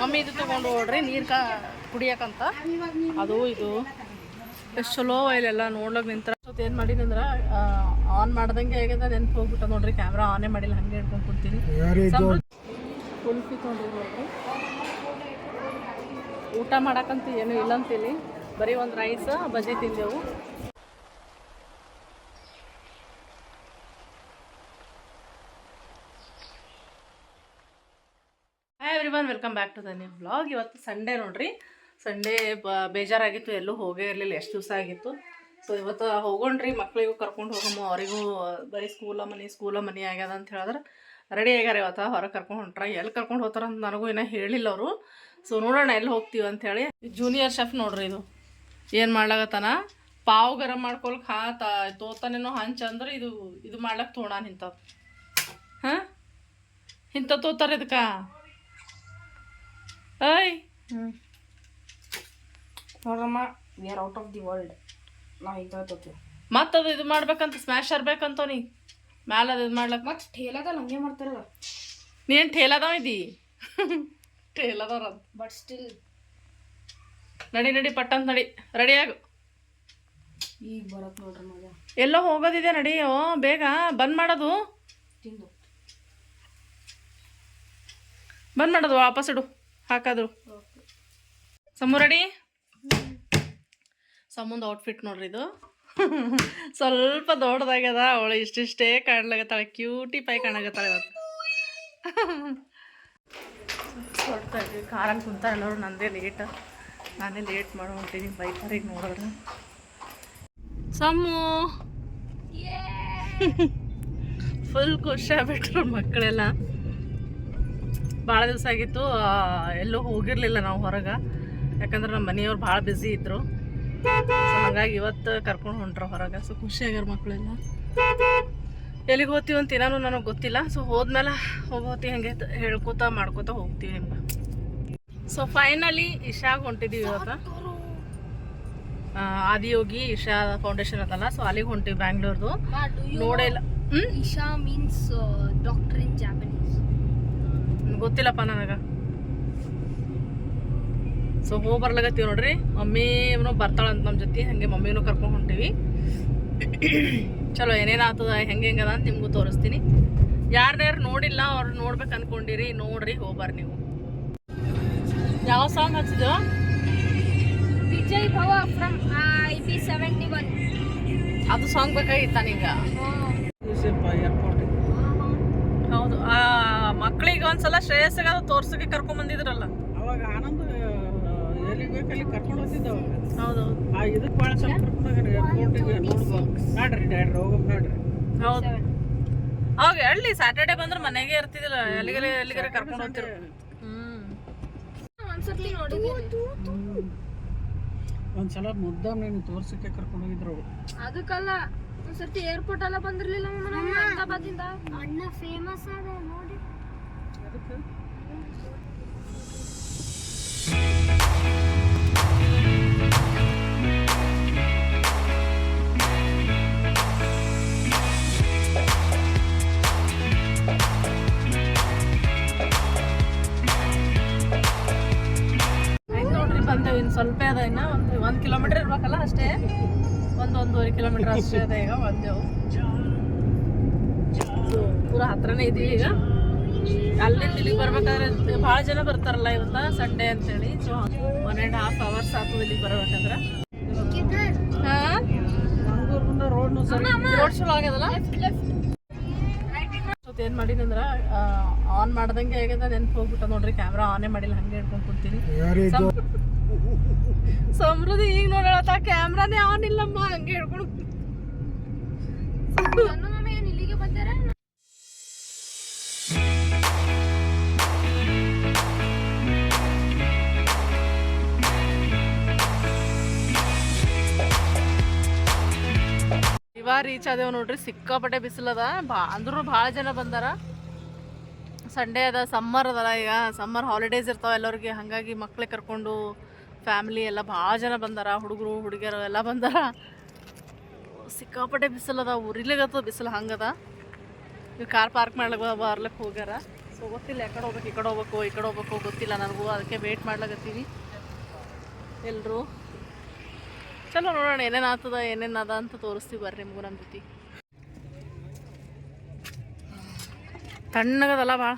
Mummy ಇದು ತೊಗೊಂಡು ಹೋಗ್ರಿ ನೀರು ಕಾ ಕುಡಿಯಕಂತ. ಅದು ಇದು. ಎಷ್ಟು ಚಲೋ ಇಲ್ಲೆಲ್ಲ ನೋಡ್ಲಕ್ ನಿಂತರ. ಏನು ಮಾಡೀನಿ ಅಂದ್ರೆ ಆನ್ ಮಾಡ್ದಂಗೆ ಆಗ್ಯದ ನೆನ್ಪು ಹೋಗ್ಬಿಟ್ಟ ನೋಡ್ರಿ ಕ್ಯಾಮ್ರಾ ಆನೇ ಮಾಡಿಲ್ಲ ಹಂಗೆ ಹಿಡ್ಕೊಂಡು ಕೊಡ್ತೀನಿ ಕುಲ್ಫಿ ತೊಗೊಂಡು ನೋಡ್ರಿ. ಊಟ ಮಾಡಕ್ಕಂತ ಏನು ಇಲ್ಲ ಅಂತೀನಿ ಬರೀ ಒಂದು ರೈಸ್ ಬಜೆ ತಿಂದೆವು. One welcome back to the new blog ಇವತ್ತು ಸಂಡೇ ನೋಡ್ರಿ. ಸಂಡೇ ಬ, ಬೇಜಾರಾಗಿತ್ತು, ಎಲ್ಲೂ ಹೋಗೇ ಇರಲಿಲ್ಲ, ಎಷ್ಟು ದಿವಸ ಆಗಿತ್ತು. ಸೊ ಇವತ್ತು ಹೋಗೋಣ್ರಿ, ಮಕ್ಳಿಗೂ ಕರ್ಕೊಂಡು ಹೋಗಮ್ಮ, ಅವರಿಗೂ ಬರೀ ಸ್ಕೂಲ ಮನೆ ಸ್ಕೂಲ ಮನೆ ಆಗ್ಯದ ಅಂತ ಹೇಳಿದ್ರೆ ರೆಡಿ ಆಗ್ಯಾರ ಇವತ್ತು, ಹೊರಗೆ ಕರ್ಕೊಂಡು ಹೊಂಟ್ರ. ಎಲ್ಲಿ ಕರ್ಕೊಂಡು ಹೋಗ್ತಾರ ಅಂತ ನನಗೂ ಇನ್ನೂ ಹೇಳಿಲ್ಲ ಅವರು. ಸೊ ನೋಡೋಣ ಎಲ್ಲಿ ಹೋಗ್ತೀವಿ ಅಂಥೇಳಿ ಜೂನಿಯರ್ ಶೆಫ್ ನೋಡ್ರಿ ಇದು. ಏನು ಮಾಡ್ಲಾಗತ್ತಾನ ಪಾವು ಗರಂ ಮಾಡ್ಕೊಳಕ್ ಹಾ ತಾ ತೋತಾನೇನೋ ಹಂಚಂದ್ರೆ ಇದು ಇದು ಮಾಡ್ಲಕ್ಕೆ ತೋಣ ನಿಂತ ಹಾಂ? ಇಂಥ ತೋತಾರ ಇದಕ್ಕೆ? ಏಯ್. ನೋಡಮ್ಮ we are out of the world ನಾವು ಈಗ ತಗೋತೀವಿ ಮತ್ತದು ಇದು ಮಾಡ್ಬೇಕಂತ ಸ್ಮ್ಯಾಶ್ ಬೇಕಂತ ನೀ. ಮ್ಯಾಲ ಅದು ಇದು ಮಾಡ್ಲಕ್ಕ ಮತ್ತು ಠೇಲಾದಲ್ಲಿ ಹಂಗೆ ಮಾಡ್ತಾರಲ್ಲ ನೀನು ಠೇಲದವ ಇದ್ದಿ? ಠೇಲದವ್ರ ಬಟ್ ಸ್ಟಿಲ್ ನಡಿ ನಡಿ ಪಟ್ಟಂತ ನಡಿ. ರೆಡಿ ಆಗು. ಈಗ ಬರತ್ ನೋಡ್ರಿ ಮಗ. ಎಲ್ಲೋ ಹೋಗೋದಿದೆ ನಡಿ ಓ ಬೇಗ ಬಂದ್ ಮಾಡೋದು. ತಿಂದು. ಬಂದ್ ಮಾಡೋದು ವಾಪಸ್ ಇಡು. ಹಾಕೋದು. ಸಮು ರೆಡಿ ಸಮುಂದು ಔಟ್ಫಿಟ್ ನೋಡ್ರಿ ಇದು. ಸ್ವಲ್ಪ ದೊಡ್ಡದಾಗ್ಯದ. ಅವಳು ಇಷ್ಟಿಷ್ಟೇ ಕಾಣ್ಲಾಗತ್ತಾಳೆ ಕ್ಯೂಟಿ ಪೈ ಕಾಣಾಗತ್ತಾಳೆ ಇವತ್ತು. ಇದ್ವಿ ಕಾರಲ್ಲಿ ಕುಂತ ಎಲ್ಲರೂ. ನಂದೇ ಲೇಟ್ ನಾನೇ ಲೇಟ್ ಮಾಡಿ ಹೊಂಟೀನಿ ಬೈಕರಿಗೆ ನೋಡೋಣ ಸಮ್ಮು ಫುಲ್ ಖುಷಿ ಆಗ್ಬಿಟ್ರು ಮಕ್ಕಳೆಲ್ಲ. ಭಾಳ ದಿವಸ ಆಗಿತ್ತು ಎಲ್ಲೂ ಹೋಗಿರಲಿಲ್ಲ ನಾವು ಹೊರಗೆ. ಯಾಕಂದ್ರೆ ನಮ್ಮ ಮನೆಯವ್ರು ಭಾಳ ಬ್ಯುಸಿ ಇದ್ದರು ಸೊ ಹಾಗಾಗಿ ಇವತ್ತು ಕರ್ಕೊಂಡು ಹೊಂಟ್ರ ಹೊರಗೆ. ಸೊ ಖುಷಿ ಆಗ್ಯಾರ ಮಕ್ಕಳೆಲ್ಲ ಎಲ್ಲಿಗೆ ಹೋಗ್ತೀವಿ ಅಂತ ಏನಾನು ನನಗೆ ಗೊತ್ತಿಲ್ಲ. ಸೊ ಹೋದ್ಮೇಲೆ ಹೋಗೋತಿ ಹಂಗೆ ಹೇಳ್ಕೋತಾ ಮಾಡ್ಕೋತಾ ಹೋಗ್ತೀವಿ ನಿಮ್ಗೆ ಸೊ ಫೈನಲಿ ಇಶಾಗ್ ಹೊಂಟಿದ್ದೀವಿ ಇವತ್ತು. ಆದಿಯೋಗಿ ಇಶಾ ಫೌಂಡೇಶನ್ ಅದಲ್ಲ. ಸೊ ಅಲ್ಲಿಗೆ ಹೊಂಟಿವಿ ಬ್ಯಾಂಗ್ಳೂರ್ದು. ನೋಡೇ ಇಲ್ಲ. Isha means doctor in Japanese ಗೊತ್ತಿಲ್ಲಪ್ಪ ನನಗೆ. ಸೊ ಹೋಗಿ ಬರ್ಲಾಗತ್ತೀವಿ ನೋಡ್ರಿ. ಮಮ್ಮಿ ಬರ್ತಾಳಂತ ನಮ್ಮ ಜೊತೆ ಹಂಗೆ ಮಮ್ಮಿನೂ ಕರ್ಕೊಂಡು ಹೊಂಟೀವಿ. ಚಲೋ ಏನೇನು ಆಗ್ತದ ಹೆಂಗೆ ಹೆಂಗದ ಅಂತ ನಿಮಗೂ ತೋರಿಸ್ತೀನಿ. ಯಾರ್ಯಾರು ನೋಡಿಲ್ಲ ಅವ್ರು ನೋಡ್ಬೇಕು ಅನ್ಕೊಂಡಿರಿ ನೋಡ್ರಿ ಹೋಗ್ಬಾರ ನೀವು. ಯಾವ song ಹಚ್ಚಿದ್ರು Vijay Bhava from I P seventy one ಅದು ಸಾಂಗ್ ಬೇಕಾಗಿತ್ತ ನಿಂಗ? ಆ ಮಕ್ಳಿಗೆ ಒಂದ್ಸಲ ಶ್ರೇಯಸ್ಸಿಗೆ ಅದು ತೋರ್ಸಕ್ಕೆ ಕರ್ಕೊಂಡ್ ಬಂದಿದ್ರಲ್ಲ ಅವಾಗ ಆನಂದ್ ಎಲ್ಲಿಗೆ ಬೇಕಲ್ಲಿ ಕರ್ಕೊಂಡು ಹೋಗ್ತಿದ್ದ ಅವಾಗ ಹೌದು ಆ ಇದಕ್ಕೆ ಭಾಳ ಸಲ ಕರ್ಕೊಂಡು ಹೋಗ್ಯಾರ ಏರ್ಪೋರ್ಟಿಗೆ ನೋಡ್ರಿ ಡ್ಯಾಡ್ರಿ ಹೋಗಮ್ ನೋಡ್ರಿ ಹೌದು ಅವಾಗ ಎಲ್ಲಿ ಸ್ಯಾಟರ್ಡೆ ಬಂದ್ರೆ ಮನೆಗೆ ಇರ್ತಿದಿಲ್ಲ ಎಲ್ಲಿಗರೆ ಎಲ್ಲಿಗರೆ ಕರ್ಕೊಂಡು ಹೋಗ್ತಿರು ಹ್ಮ್ ಒಂದ್ಸತಿ ನೋಡಿದ್ದೀನಿ ಒಂದ್ಸಲ ಮುದ್ದಾಮ್ ನೀನು ತೋರ್ಸಕ್ಕೆ ಕರ್ಕೊಂಡು ಹೋಗಿದ್ರು ಅವ್ರು. ಅದಕ್ಕಲ್ಲ ಒಂದ್ಸರ್ತಿ ಏರ್ಪೋರ್ಟ್ ಎಲ್ಲ ಬಂದಿರ್ಲಿಲ್ಲ ಅಹಮದಾಬಾದಿಂದ ಅಣ್ಣ ಫೇಮಸ್ ಅದ ನೋಡಿ ಆಯ್ತು ನೋಡ್ರಿ ಬಂದೇವು ಇನ್ನು ಸ್ವಲ್ಪ ಅದ ಇನ್ನ. ಒಂದು ಒಂದು ಕಿಲೋಮೀಟರ್ ಇರ್ಬೇಕಲ್ಲ ಅಷ್ಟೇ. ಒಂದು ಒಂದೂವರೆ ಕಿಲೋಮೀಟರ್ ಅಷ್ಟೇ ಅದ ಈಗ So, ಪೂರ ಹತ್ರನೇ ಇದೀವಿ ಈಗ. ಅಲ್ಲಿಂದ ಇಲ್ಲಿಗೆ ಬರ್ಬೇಕಾದ್ರೆ ಭಾಳ ಜನ ಬರ್ತಾರಲ್ಲ ಇವತ್ತ ಸಂಡೇ ಅಂತೇಳಿ. So one and half hours ಆಗ್ತದೆ ಇಲ್ಲಿಗೆ ಬರ್ಬೇಕಂದ್ರೆ. ಹಾಂ? ಮಂಗಳೂರಿಂದ ರೋಡ್ನು ಸರಿ. ರೋಡ್ ಚಲೋ ಆಗ್ಯದಲ್ಲ? ಏನು ಮಾಡೀನಿ ಆನ್ ಮಾಡ್ದಂಗೆ ಆಗ್ಯದ ನೆನ್ಪು ಹೋಗ್ಬಿಟ್ಟ ನೋಡ್ರಿ ಕ್ಯಾಮ್ರಾ ಆನೇ ಮಾಡಿಲ್ಲ ಹಂಗೆ ಹಿಡ್ಕೊಂಡು ಕೊಡ್ತೀನಿ. ಸಮೃದ್ಧಿ ಈಗ ನೋಡತ್ತ ಕ್ಯಾಮ್ರಾನೇ ಆನ್ ಇಲ್ಲಮ್ಮ ಹಂಗೆ ಹಿಡ್ಕೊಂಡು ಇವಾಗ ರೀಚ್ ಆದೇವು ನೋಡ್ರಿ. ಸಿಕ್ಕಾಪಟ್ಟೆ ಬಿಸಿಲದ ಬಾ, ಅಂದ್ರೂ ಭಾಳ ಜನ ಬಂದಾರ. ಸಂಡೇ ಅದ ಸಮ್ಮರ್ ಅದಲ್ಲ ಈಗ. ಸಮ್ಮರ್ ಹಾಲಿಡೇಸ್ ಇರ್ತಾವ ಎಲ್ಲರಿಗೆ. ಹಾಗಾಗಿ ಮಕ್ಳಿಗೆ ಕರ್ಕೊಂಡು ಫ್ಯಾಮಿಲಿ ಎಲ್ಲ ಭಾಳ ಜನ ಬಂದಾರ. ಹುಡುಗರು, ಹುಡುಗಿಯರು ಎಲ್ಲ ಬಂದಾರ. ಸಿಕ್ಕಾಪಟ್ಟೆ ಬಿಸಿಲದ ಉರಿಲಿಗತ್ತದ ಬಿಸಿಲು ಹಂಗದ ಕಾರ್ ಪಾರ್ಕ್ ಮಾಡ್ಲಿಕ್ಕೆ ಬರ್ಲಿಕ್ಕೆ ಹೋಗ್ಯಾರ. ಸೊ ಗೊತ್ತಿಲ್ಲ ಯಾಕಡೆ ಹೋಗ್ಬೇಕು, ಈ ಕಡೆ ಹೋಗ್ಬೇಕು, ಈ ಕಡೆ ಹೋಗ್ಬೇಕು ಗೊತ್ತಿಲ್ಲ ನನಗೂ. ಅದಕ್ಕೆ ವೇಟ್ ಮಾಡ್ಲಾಗತ್ತೀವಿ ಎಲ್ಲರೂ ಚಲೋ ನೋಡೋಣ ಏನೇನು ಆಗ್ತದ ಏನೇನು ಅದ ಅಂತ ತೋರಿಸ್ತೀವಿ ಬರ್ರಿ ನಿಮಗೂ ನಮ್ಮ ಜೊತೆ ತಣ್ಣಗದಲ್ಲ ಭಾಳ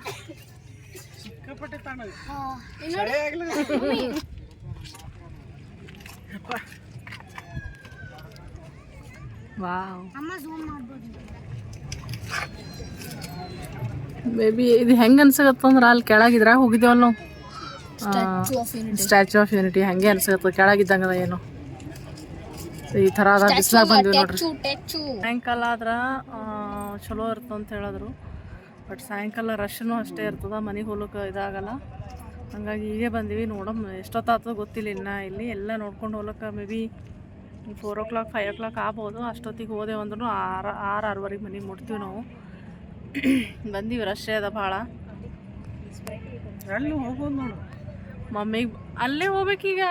ಮೇಬಿ ಇದು ಹೆಂಗೆ ಅನ್ಸಕತ್ತಂದ್ರೆ ಅಲ್ಲಿ ಕೆಳಗಿದ್ರಾಗ ಹೋಗಿದ್ದೇವಲ್ಲ ನಾವು? ಸ್ಟ್ಯಾಚು ಆಫ್ ಯೂನಿಟಿ ಹಂಗೆ ಅನ್ಸಕತ್ತ ಕೆಳಗಿದ್ದಂಗದ ಏನು. ಈ ಥರ ಅದ ಬಿಸ್ಲಾಗ ಬಂದಿವಿ ನೋಡ್ರಿ. ಟೆಚ್ಚು ಸಾಯಂಕಾಲ ಆದ್ರೆ ಚಲೋ ಇರ್ತ ಅಂತ ಹೇಳಿದ್ರು. ಬಟ್ ಸಾಯಂಕಾಲ ರಶ್ನು ಅಷ್ಟೇ ಇರ್ತದ ಮನೆಗೆ ಹೋಗ್ಲಿಕ್ಕೆ ಇದಾಗಲ್ಲ. ಹಂಗಾಗಿ ಹೀಗೆ ಬಂದೀವಿ. ನೋಡಮ್ ಎಷ್ಟೊತ್ತಾಗ್ತದೆ ಗೊತ್ತಿಲ್ಲ ಇನ್ನ. ಇಲ್ಲಿ ಎಲ್ಲ ನೋಡ್ಕೊಂಡು ಹೋಗ್ಲಿಕ್ಕೆ maybe four o'clock five o'clock ಆಗ್ಬೋದು. ಅಷ್ಟೊತ್ತಿಗೆ ಹೋದೆವು ಅಂದ್ರೂ ಆರು ಆರು ಆರೂವರೆಗೆ ಮನೆಗೆ ಮುಟ್ತೀವಿ ನಾವು. ಬಂದೀವಿ ರಶ್ಶೇ ಅದ ಭಾಳ. ಅಲ್ಲಿ ಹೋಗೋದು ನೋಡು. ಮಮ್ಮಿಗೆ ಅಲ್ಲೇ ಹೋಗ್ಬೇಕೀಗ?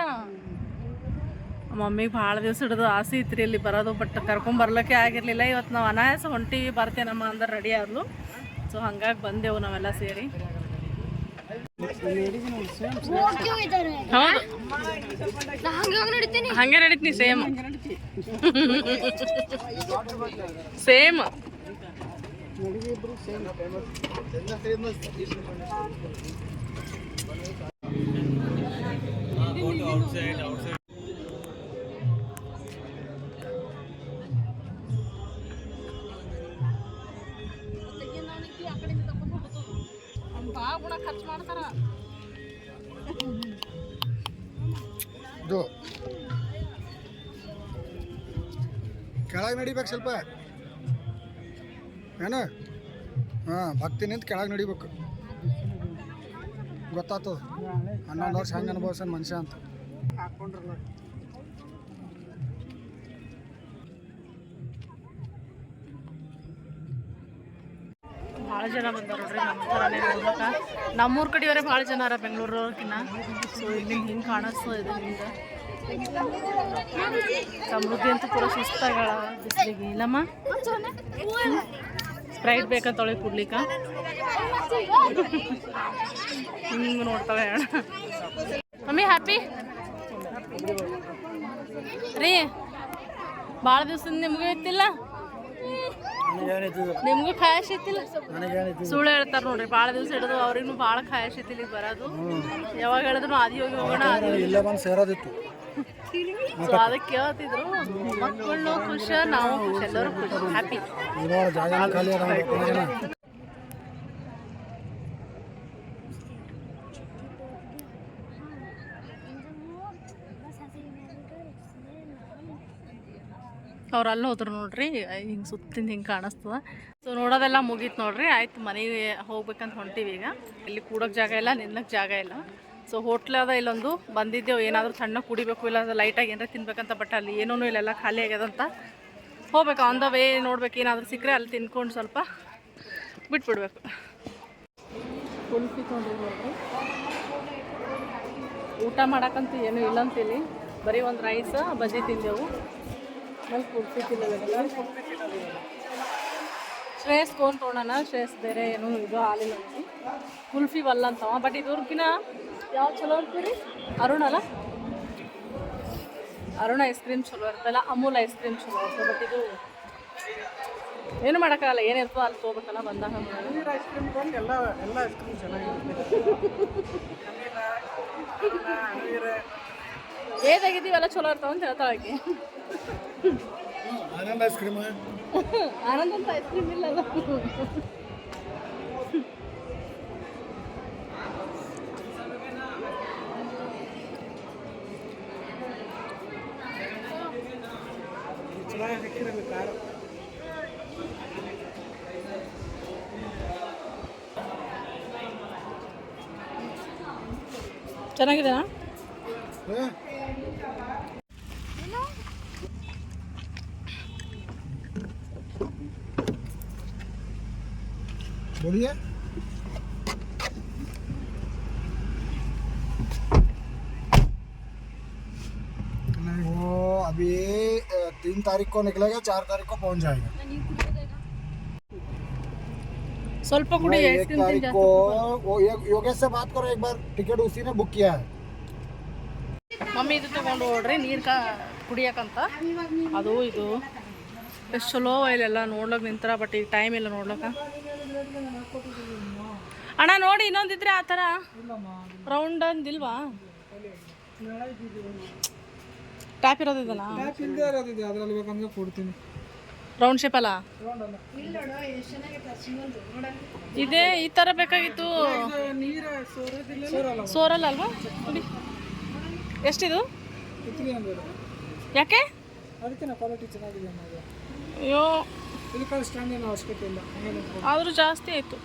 ಮಮ್ಮಿಗೆ ಭಾಳ ದಿವಸ ಹಿಡಿದು ಆಸೆ ಇತ್ತು ಇಲ್ಲಿ ಬರೋದು ಬಟ್ ಕರ್ಕೊಂಬರ್ಲಿಕ್ಕೆ ಆಗಿರಲಿಲ್ಲ. ಇವತ್ತು ನಾವು ಅನಾಯಾಸ ಹೊಂಟಿವಿ ಬರ್ತೇನಮ್ಮ ಅಂದ್ರೆ ರೆಡಿ ಆದ್ಲು. ಸೊ ಹಂಗಾಗಿ ಬಂದೆವು ನಾವೆಲ್ಲ ಸೇರಿ. ಹಂಗೆ ನಡೀತೀನಿ ಸೇಮ್ ಸೇಮ್ ನಡೀತೀನಿ ಸೇಮ್ ಸೇಮ್ ಖರ್ಚು ಮಾಡ್ತಾರ. ಇದು. ಕೆಳಗೆ ನಡಿಬೇಕು ಸ್ವಲ್ಪ. ಏನು? ಹಾಂ, ಭಕ್ತಿ ನಿಂತು ಕೆಳಗೆ ನಡಿಬೇಕು. ಗೊತ್ತಾಗ್ತದ. ಹನ್ನೊಂದು ವರ್ಷ ಹೆಂಗೆ ಅನುಭವಿಸ್ತಾನೆ ಮನುಷ್ಯ ಅಂತ. ಹಾಕೊಂಡ್ರಲ್ಲ ಭಾಳ ಜನ ಬಂದಾರ ನೋಡ್ರಿ, ನಮ್ಮ ಥರನೇ ನಮ್ಮೂರ ಕಡೆಯವರೇ ಭಾಳ ಜನ ಅರ ಬೆಂಗಳೂರವ್ರಕಿನ್ನ. ಸೊ ಇಲ್ಲಿ ಹಿಂಗೆ ಕಾಣಿಸ್ತದೆ ಇದು ಹಿಂಗೆ. ಸಮೃದ್ಧಿ ಅಂತೂ ಪೂರ ಸುಸ್ತಾಗಳ ಬಿಸಿಲಿಗೆ. ಇಲ್ಲಮ್ಮ? ಸ್ಪ್ರೈಟ್ ಬೇಕಂತ ತೊಳೆ ಕುಡ್ಲಿಕ್ಕ. ಹಿಂಗೆ ನೋಡ್ತಾಳೆ ಮಮ್ಮಿ ಹ್ಯಾಪಿ ರೀ, ಭಾಳ ದಿವ್ಸದಿಂದ ನಿಮಗೂ ಇತ್ತಿಲ್ಲ ನಿಮಗೂ ಖಾಯಶ್ ಇತ್ತಿಲ್ಲ? ಸುಳ್ಳು ಹೇಳ್ತಾರ ನೋಡ್ರಿ ಭಾಳ ದಿವಸ ಹಿಡಿದು ಅವ್ರಿಗೂ ಭಾಳ ಖಾಯಶ್ ಐತಿಲ್ಲ ಈಗ ಬರೋದು. ಯಾವಾಗ ಹೇಳಿದ್ರು ಆದಿ ಹೋಗಿ ಹೋಗೋಣ ಇಲ್ಲೇ ಬಂದು ಸೇರೋದಿತ್ತು. ಸೊ ಅದಕ್ಕೆ ಕೇಳ್ತಿದ್ರು ಮಕ್ಕಳು ಖುಷ ನಾವು ಖುಷಿ ಎಲ್ಲರೂ ಖುಷಿ ಹ್ಯಾಪಿ ಇವಾಗ ಜಾಗ ಖಾಲಿ ಅದಾವ ಪುನಃ ಜನ. ಅವ್ರು ಅಲ್ಲಿ ಹೋದ್ರು ನೋಡ್ರಿ ಹಿಂಗೆ ಸುತ್ತಿಂದ ಹಿಂಗೆ ಕಾಣಿಸ್ತದ. ಸೊ ನೋಡೋದೆಲ್ಲ ಮುಗೀತು ನೋಡ್ರಿ, ಆಯ್ತು ಮನೆಗೆ ಹೋಗ್ಬೇಕಂತ ಹೊಂಟೀವಿ ಈಗ. ಇಲ್ಲಿ ಕೂಡೋಕೆ ಜಾಗ ಇಲ್ಲ ನಿಲ್ಲಕ್ಕೆ ಜಾಗ ಇಲ್ಲ. ಸೊ ಹೋಟ್ಲ್ ಅದ ಇಲ್ಲೊಂದು, ಬಂದಿದ್ದೆವು, ಏನಾದರೂ ಸಣ್ಣ ಕುಡಿಬೇಕು, ಇಲ್ಲ ಲೈಟಾಗಿ ಏನಾರ ತಿನ್ಬೇಕಂತ ಬಟ್ ಅಲ್ಲಿ ಏನೂ ಇಲ್ಲ, ಎಲ್ಲ ಖಾಲಿ ಆಗ್ಯದಂತ. ಹೋಗ್ಬೇಕು ಆನ್ ದ ವೇ ನೋಡ್ಬೇಕು, ಏನಾದರೂ ಸಿಕ್ಕರೆ ಅಲ್ಲಿ ತಿನ್ಕೊಂಡು ಸ್ವಲ್ಪ ಬಿಟ್ಬಿಡ್ಬೇಕು. ಊಟ ಮಾಡಕ್ಕಂತೂ ಏನೂ ಇಲ್ಲ ಅಂತಿಲ್ಲಿ ಬರೀ ಒಂದು ರೈಸ್ ಬಜ್ಜಿ ತಿಂದೆವು. ಶ್ರೇಯಸ್ ಕೋನ್ ತೊಗೊಳೋಣ ಶ್ರೇಯಸ್ ಬೇರೆ ಏನು ಇದು ಹಾಲಿಲ್ಲ ಕುಲ್ಫಿ ಬಲ್ಲ ಅಂತವ ಬಟ್ ಇದ್ರಕಿನ ಯಾವ ಚಲೋ ಇರ್ತೀರಿ ಅರುಣ್ ಅಲ್ಲ? ಅರುಣ ಐಸ್ ಕ್ರೀಮ್ ಚಲೋ ಇರ್ತಲ್ಲ ಅಮೂಲ್ ಐಸ್ ಕ್ರೀಮ್ ಚಲೋ ಇರ್ತದೆ ಬಟ್ ಇದು ಏನು ಮಾಡೋಕ್ಕಾಗಲ್ಲ. ಏನಿರ್ತೋ ಅಲ್ಲಿ ತೊಗೋಬೇಕಲ್ಲ ಬಂದಾಗ. ಐಸ್ ಕ್ರೀಮ್ ಎಲ್ಲ ಎಲ್ಲ ಐಸ್ ಕ್ರೀಮ್ ಚೆನ್ನಾಗಿರುತ್ತೆ. ಚಲೋ ಇರ್ತಾವ ಅಂತ ಹೇಳ್ತಾಳೆ ಆಕೆ. ಆನಂದ ಐಸ್ ಕ್ರೀಮ್ ಆನಂದ್ ಅಂತ ಐಸ್ ಕ್ರೀಮ್ ಇಲ್ಲಲ್ಲ ಚೆನ್ನಾಗಿ ಹಾಕಿರಬೇಕು ಖಾರ ಚೆನ್ನಾಗಿದೆನಾ बोलिए नहीं वो अभी अ, तीन तारीख को निकलेगा चार तारीख को पहुंच जाएगा ಸೊ ಸ್ವಲ್ಪ ಕುಡಿ भाई, ಐಸ್ एक ಕ್ರೀಮ್ तारीख ಜಾಸ್ತಿ को वो यो- योगेश से बात करो एक बार टिकट उसी ने बुक किया है ಮಮ್ಮಿ ಇದು ತೊಗೊಂಡು ಹೋಗ್ರಿ ನೀರು ಕಾ ಕುಡಿಯಕಂತ ಅದು ಇದು ಎಷ್ಟು ಚಲೋ ಇಲ್ಲೆಲ್ಲ ನೋಡ್ಲಕ್ಕೆ ನಿಂತರ ಬಟ್ ಈಗ ಟೈಮ್ ಇಲ್ಲ ನೋಡ್ಲಕ್ಕ. ಅಣ್ಣ ನೋಡಿ ಇನ್ನೊಂದಿದ್ರೆ ಆ ಥರ ರೌಂಡ್ ಅಂದಿಲ್ವಾ ಟ್ಯಾಪ್ ಇರೋದಿದಲ್ಲ ಅದ್ರಲ್ಲಿ ಬೇಕಂದ್ರೆ ಕೊಡ್ತೀನಿ. ರೌಂಡ್ ಶೇಪ್ ಅಲ್ಲ? ಇದೇ ಈ ಥರ ಬೇಕಾಗಿತ್ತು. ಸೋರಲ್ಲ. ಅಲ್ವಾ? ಎಷ್ಟಿದು? ಯಾಕೆ? ಅದಕ್ಕೆ ಕ್ವಾಲಿಟಿ ಚೆನ್ನಾಗಿದೆ ಅನ್ನೋದು. ಅಯ್ಯೋ. ಇದಕ್ಕಾಗಿ ಸ್ಟ್ಯಾಂಡ್ ಏನೋ ಅವಶ್ಯಕತೆ ಇಲ್ಲ ಆದರೂ ಜಾಸ್ತಿ ಆಯ್ತು.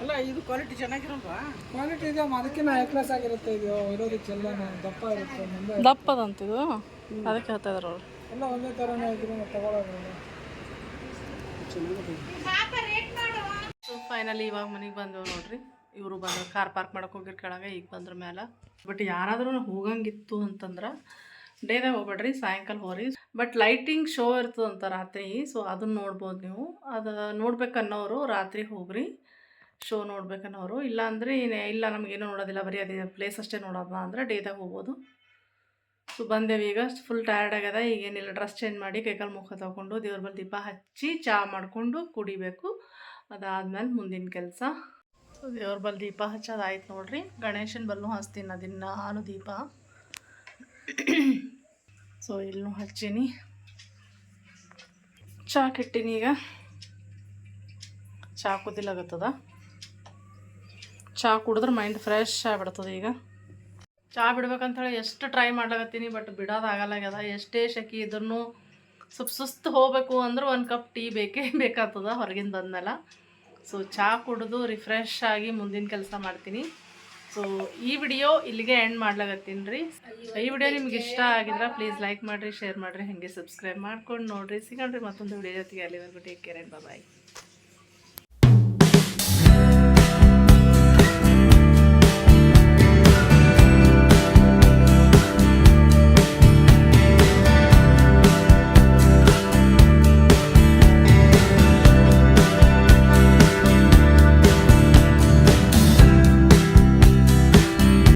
ಅಲ್ಲ ಇದು ಕ್ವಾಲಿಟಿ ಚೆನ್ನಾಗಿರಲ್ವಾ? ಕ್ವಾಲಿಟಿ ಇದೆ ಅದಕ್ಕೆ ಹೈ ಕ್ಲಾಸ್ ಆಗಿರುತ್ತೆ. ಇದು ಇರೋದಕ್ಕೆಲ್ಲ ದಪ್ಪ ಇರುತ್ತೆ ಮುಂದೆ. ದಪ್ಪದಂತಿದು ಅದಕ್ಕೆ ಹೇಳ್ತಾ ಇದಾರೆ ಅವರು. ಎಲ್ಲ ಒಂದೇ ಥರನೇ ಇದ್ರು ತಗೊಳ್ಳೋದು ಸೊ ಫೈನಲಿ ಇವಾಗ ಮನೆಗೆ ಬಂದವು ನೋಡ್ರಿ. ಇವರು ಬಂದ್ರು ಕಾರ್ ಪಾರ್ಕ್ ಮಾಡಕ್ಕೆ ಹೋಗಿರ್ ಕೆಳಗೆ ಈಗ ಬಂದ್ರ ಮೇಲೆ ಬಟ್ ಯಾರಾದ್ರೂ ಹೋಗಂಗಿತ್ತು ಅಂತಂದ್ರೆ ಡೇದಾಗ ಹೋಗ್ಬೇಡ್ರಿ ಸಾಯಂಕಾಲ ಹೋರಿ ಬಟ್ ಲೈಟಿಂಗ್ ಶೋ ಇರ್ತದಂತ ರಾತ್ರಿ ಸೊ ಅದನ್ನ ನೋಡ್ಬೋದು ನೀವು. ಅದು ನೋಡ್ಬೇಕನ್ನೋರು ರಾತ್ರಿ ಹೋಗ್ರಿ ಶೋ ನೋಡ್ಬೇಕನ್ನೋರು. ಇಲ್ಲ ಅಂದರೆ ಇಲ್ಲ ನಮಗೇನು ನೋಡೋದಿಲ್ಲ, ಬರೀ ಅದೇ ಪ್ಲೇಸ್ ಅಷ್ಟೇ ನೋಡೋದ ಅಂದರೆ ಡೇದಾಗ ಹೋಗ್ಬೋದು. ಸೊ ಬಂದೇವಿ ಈಗ ಫುಲ್ ಟಯರ್ಡ್ ಆಗ್ಯದ ಈಗೇನಿಲ್ಲ ಡ್ರೆಸ್ ಚೇಂಜ್ ಮಾಡಿ ಕೈಕಾಲು ಮುಖ ತಗೊಂಡು ದೇವ್ರ ಬಲ್ಲಿ ದೀಪ ಹಚ್ಚಿ ಚಹಾ ಮಾಡಿಕೊಂಡು ಕುಡಿಬೇಕು. ಅದಾದ್ಮೇಲೆ ಮುಂದಿನ ಕೆಲಸ. ದೇವ್ರ ಬಲ್ಲಿ ದೀಪ ಹಚ್ಚೋದಾಯ್ತು ನೋಡ್ರಿ. ಗಣೇಶನ ಬಲ್ಲೂ ಹಚ್ತೀನಿ ಅದನ್ನ ಹಾಲು ದೀಪ. ಸೊ ಇಲ್ಲೂ ಹಚ್ಚೀನಿ ಚಾಕ್ ಇಟ್ಟೀನಿ ಈಗ. ಚಹಾ ಕುದಿಲಾಗತ್ತದ. ಚಹಾ ಕುಡಿದ್ರೆ ಮೈಂಡ್ ಫ್ರೆಶ್ ಆಗಿಬಿಡ್ತದೆ ಈಗ. ಚಹಾ ಬಿಡ್ಬೇಕಂತ ಹೇಳಿ ಎಷ್ಟು ಟ್ರೈ ಮಾಡ್ಲಾಗತ್ತೀನಿ ಬಟ್ ಬಿಡೋದಾಗಲ್ಲಾಗ್ಯದ ಎಷ್ಟೇ ಶೆಕಿ ಇದ್ರೂ ಸ್ವಲ್ಪ ಸುಸ್ತು ಹೋಗಬೇಕು ಅಂದ್ರೆ ಒಂದು ಕಪ್ ಟೀ ಬೇಕೇ ಬೇಕಾಗ್ತದ ಹೊರಗಿಂದ ಬಂದಲ್ಲ ಸೊ ಚಹಾ ಕುಡಿದು ರಿಫ್ರೆಶ್ ಆಗಿ ಮುಂದಿನ ಕೆಲಸ ಮಾಡ್ತೀನಿ. ಸೊ ಈ ವಿಡಿಯೋ ಇಲ್ಲಿಗೆ ಎಂಡ್ ಮಾಡ್ಲಾಗತ್ತೀನಿ ರೀ. ಈ ವಿಡಿಯೋ ನಿಮ್ಗೆ ಇಷ್ಟ ಆಗಿದ್ರೆ ಪ್ಲೀಸ್ ಲೈಕ್ ಮಾಡಿರಿ ಶೇರ್ ಮಾಡಿರಿ, ಹಾಗೆ ಸಬ್ಸ್ಕ್ರೈಬ್ ಮಾಡ್ಕೊಂಡು ನೋಡಿರಿ. ಸಿಗೋಣ್ರಿ ಮತ್ತೊಂದು ವಿಡಿಯೋ ಜೊತೆಗೆ ಅಲ್ಲಿವರೆಗೂ ಟೇಕ್ ಕೇರ್ ಆ್ಯಂಡ್ ಬಾಯ್